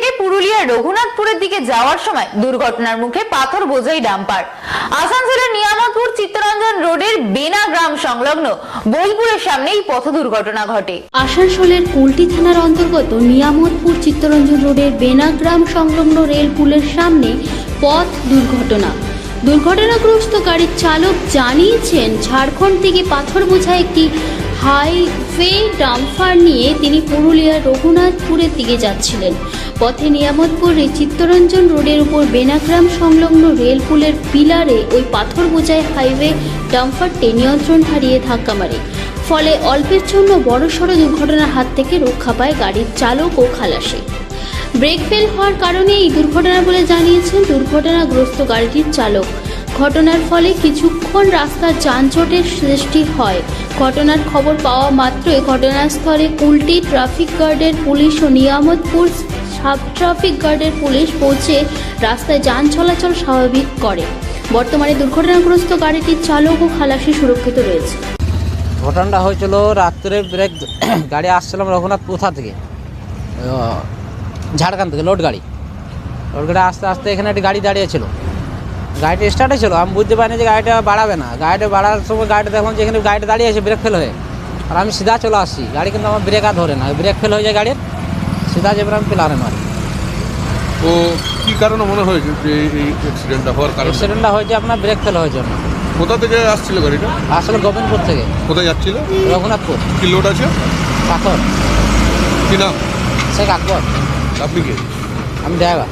থেকে পুরুলিয়ার রঘুনাথপুরের দিকে যাওয়ার সময় দুর্ঘটনার মুখে পাথর বোঝাই ডাম্পার। আসানসোলের নিয়ামতপুর চিত্তরঞ্জন রোডের বেনা গ্রাম সংলগ্ন বোলপুরের সামনে এই পথ দুর্ঘটনা ঘটে। আসানসোলের কুলটি থানার অন্তর্গত নিয়ামতপুর চিত্তরঞ্জন রোডের বেনাগ্রাম সংলগ্ন রেল পুলের সামনে পথ দুর্ঘটনা। দুর্ঘটনাগ্রস্ত গাড়ির চালক জানিয়েছেন, ঝাড়খণ্ড থেকে পাথর বোঝা একটি হাইওয়ে ডাম্পার নিয়ে তিনি পুরুলিয়ার রঘুনাথপুরের দিকে যাচ্ছিলেন। পথে নিয়ামতপুরে চিত্তরঞ্জন রোডের উপর বেনাগ্রাম সংলগ্ন রেল পুলের পিলারে ওই পাথর বোঝায় হাইওয়ে ডাম্পারটি নিয়ন্ত্রণ হারিয়ে ধাক্কা মারে। ফলে অল্পের জন্য বড়সড় দুর্ঘটনার হাত থেকে রক্ষা পায় গাড়ির চালক ও খালাসি। ব্রেক ফেল হওয়ার কারণে এই দুর্ঘটনা বলে জানিয়েছেন দুর্ঘটনাগ্রস্ত গাড়িটির চালক। ঘটনার ফলে কিছুক্ষণ রাস্তার যানজটের সৃষ্টি হয়। ঘটনার খবর পাওয়া মাত্রই ঘটনাস্থলে কুলটি ট্রাফিক গার্ডের পুলিশ ও নিয়ামতপুর সাব ট্রাফিক গার্ডের পুলিশ পৌঁছে রাস্তায় যান চলাচল স্বাভাবিক করে। বর্তমানে দুর্ঘটনাগ্রস্ত গাড়িটির চালক ও খালাসি সুরক্ষিত রয়েছে। ঘটনাটা হয়েছিল রাত্রে ব্রেক গাড়ি আসছিলাম রঘুনাথ কোথা থেকে? ঝাড়গ্রাম থেকে, লোড গাড়ি। লোড গাড়ি আস্তে আস্তে এখানে একটি গাড়ি দাঁড়িয়ে ছিল। গাড়িটা স্টার্টে ছিল আমি বুঝতে পারিনি যে গাড়িটা বাড়াবে না। গাড়িটা বাড়ার সময় গাড়িটা দেখলাম যে এখানে গাড়িটা দাঁড়িয়ে আছে ব্রেক ফেল হয়ে। আর আমি সিধা চলে আসছি, গাড়ি কিন্তু আমার ব্রেক আর ধরে না। ব্রেক ফেল হয়ে যায় গাড়ির। সিধা ইব্রাহিম পিলারে মারি ও কি কারণে মনে হয়েছে যে এই অ্যাক্সিডেন্টটা হওয়ার কারণ অ্যাক্সিডেন্টটা হয়েছে আপনার ব্রেক ফেল হওয়ার জন্য কোথা থেকে আসছিল গাড়িটা আসলে গোবিন্দপুর থেকে কোথায় যাচ্ছিল? রঘুনাথপুর। কি লোড আছে? পাথর কি নাম? শেখ আকবর আপনি কে? আমি ড্রাইভার